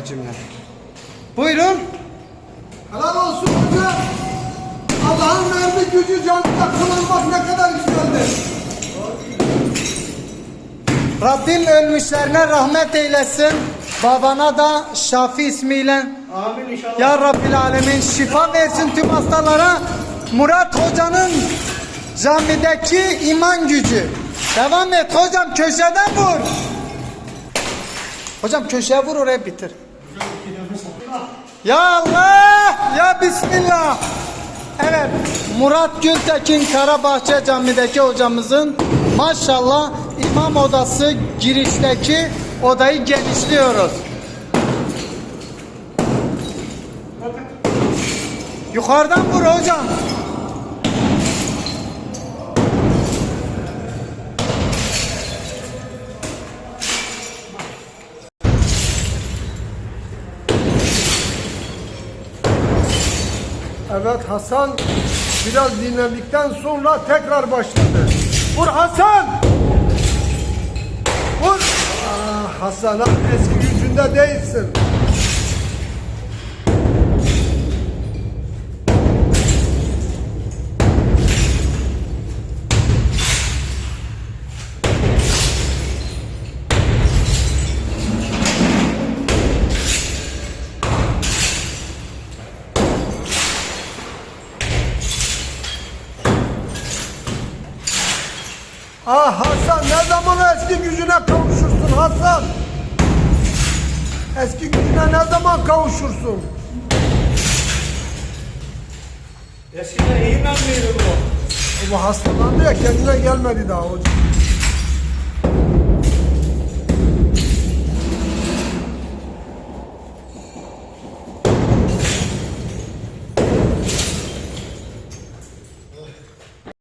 ya. Buyurun. Helal olsun hocam. Allah'ın verdiği gücü canlıda kullanmak ne kadar güzeldir. Rabbim ölmüşlerine rahmet eylesin. Babana da Şafi ismiyle Amin inşallah. Ya Rabbil Alemin şifa versin tüm hastalara. Murat Hoca'nın camideki iman gücü. Devam et hocam köşeden vur. Hocam köşeye vur oraya bitir. Ya Allah! Ya Bismillah! Evet, Murat Gültekin Karabahçe Camii'deki hocamızın maşallah imam odası girişteki odayı genişliyoruz. Yukarıdan vur hocam. Evet Hasan biraz dinlendikten sonra tekrar başladı. Vur Hasan! Vur! Ah Hasan ah, eski gücünde değilsin. Ah Hasan ne zaman eski gücüne kavuşursun Hasan? Eski gücüne ne zaman kavuşursun? Eskiden iyi ben miydi bu? Bu hastalandı ya kendine gelmedi daha hocam.